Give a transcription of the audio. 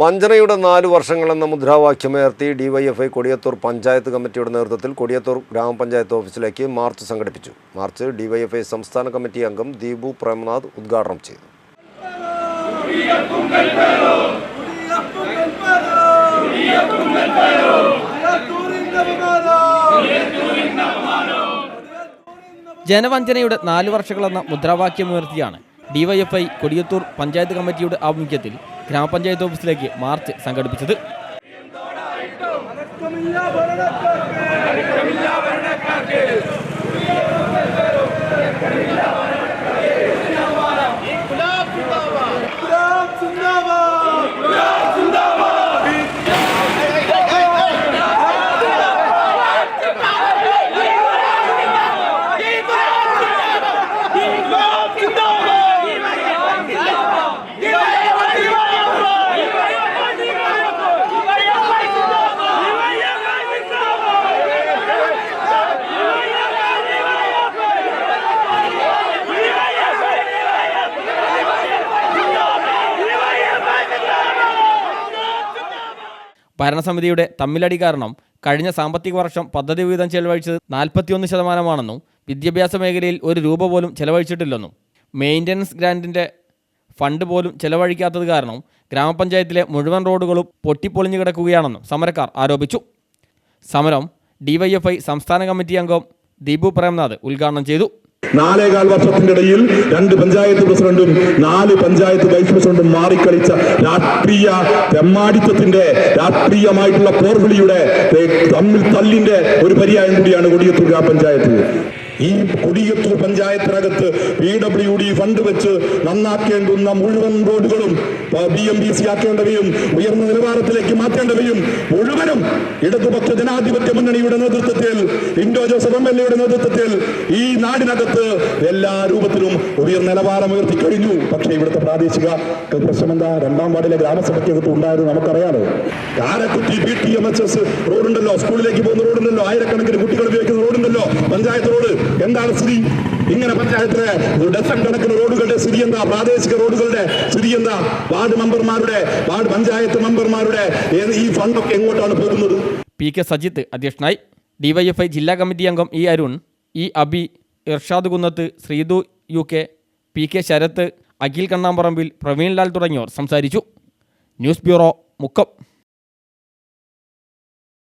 വഞ്ചനയുടെ നാല് വർഷങ്ങളെന്ന മുദ്രാവാക്യമുയർത്തി ഡിവൈഎഫ്ഐ കൊടിയത്തൂർ പഞ്ചായത്ത് കമ്മിറ്റിയുടെ നേതൃത്വത്തിൽ കൊടിയത്തൂർ ഗ്രാമപഞ്ചായത്ത് ഓഫീസിലേക്ക് മാർച്ച് സംഘടിപ്പിച്ചു. മാർച്ച് ഡിവൈഎഫ്ഐ സംസ്ഥാന കമ്മിറ്റി അംഗം ദീപു പ്രേമനാഥ് ഉദ്ഘാടനം ചെയ്തു. ജനവഞ്ചനയുടെ നാല് വർഷങ്ങളെന്ന മുദ്രാവാക്യമുയർത്തിയാണ് ഡിവൈഎഫ്ഐ കൊടിയത്തൂർ പഞ്ചായത്ത് കമ്മിറ്റിയുടെ ആഭിമുഖ്യത്തിൽ ഗ്രാമപഞ്ചായത്ത് ഓഫീസിലേക്ക് മാർച്ച് സംഘടിപ്പിച്ചത്. ഭരണസമിതിയുടെ തമ്മിലടി കാരണം കഴിഞ്ഞ സാമ്പത്തിക വർഷം പദ്ധതി വിഹിതം ചെലവഴിച്ചത് നാൽപ്പത്തിയൊന്ന് ശതമാനമാണെന്നും വിദ്യാഭ്യാസ മേഖലയിൽ ഒരു രൂപ പോലും ചെലവഴിച്ചിട്ടില്ലെന്നും മെയിന്റനൻസ് ഗ്രാന്റിന്റെ ഫണ്ട് പോലും ചെലവഴിക്കാത്തത് കാരണം ഗ്രാമപഞ്ചായത്തിലെ മുഴുവൻ റോഡുകളും പൊട്ടിപ്പൊളിഞ്ഞു കിടക്കുകയാണെന്നും സമരക്കാർ ആരോപിച്ചു. സമരം ഡിവൈഎഫ്ഐ സംസ്ഥാന കമ്മിറ്റി അംഗം ദീപു പ്രേംനാഥ് ഉദ്ഘാടനം ചെയ്തു. നാലേകാൽ വർഷത്തിന്റെ ഇടയിൽ രണ്ട് പഞ്ചായത്ത് പ്രസിഡന്റും നാല് പഞ്ചായത്ത് വൈസ് പ്രസിഡന്റും മാറിക്കളിച്ച രാഷ്ട്രീയ തെമ്മാടിത്തത്തിന്റെ രാഷ്ട്രീയമായിട്ടുള്ള പോർവിളിയുടെ തമ്മിൽ തല്ലിന്റെ ഒരു പര്യായം കൂടിയാണ് കൊടിയത്തൂർ ഗ്രാമപഞ്ചായത്ത്. ഈ കൊടിയത്തൂർ പഞ്ചായത്തിനകത്ത് പി ഡബ്ല്യു ഡി ഫണ്ട് വെച്ച് നന്നാക്കേണ്ടുന്ന മുഴുവൻ റോഡുകളും ബി എം ബി സി ആക്കേണ്ടവയും ഉയർന്ന നിലവാരത്തിലേക്ക് മാറ്റേണ്ടവയും മുഴുവനും ഇടതുപക്ഷ ജനാധിപത്യ മുന്നണിയുടെ നേതൃത്വത്തിൽ ഇൻഡോ ജോസഫ് എം എൽ എയുടെ നേതൃത്വത്തിൽ ഈ നാടിനകത്ത് എല്ലാ രൂപത്തിലും ഉയർന്ന നിലവാരം ഉയർത്തി കഴിഞ്ഞു. പക്ഷേ ഇവിടുത്തെ പ്രാദേശിക പ്രശ്നം എന്താ രണ്ടാം വാർഡിലെ ഗ്രാമസഭയ്ക്കകത്ത് ഉണ്ടായിരുന്നു നമുക്കറിയാലോ? Karakkutty B T M H S റോഡുണ്ടല്ലോ സ്കൂളിലേക്ക് പോകുന്ന റോഡുണ്ടല്ലോ ആയിരക്കണക്കിന് കുട്ടികൾ ഉപയോഗിക്കുന്ന റോഡുണ്ടല്ലോ പഞ്ചായത്ത് റോഡ് എന്താണ് സ്ഥിതി? ഇങ്ങനെ പഞ്ചായത്തിലെ ഡസൺ കണക്കിന് റോഡുകളുടെ സ്ഥിതി എന്താ? പ്രാദേശിക റോഡുകളുടെ സ്ഥിതി എന്താ? വാർഡ് മെമ്പർമാരുടെ വാർഡ് പഞ്ചായത്ത് മെമ്പർമാരുടെ ഈ ഫണ്ടൊക്കെ എങ്ങോട്ടാണ് പോകുന്നത്? പി കെ സജിത്ത് അധ്യക്ഷനായി ഡിവൈഎഫ്ഐ ജില്ലാ കമ്മിറ്റി അംഗം E Arun E Abi Irshad Kunnath Sreethu U K P K Sarath Akhil Kannamparambil Praveenlal തുടങ്ങിയവർ സംസാരിച്ചു. News bureau Mukkam.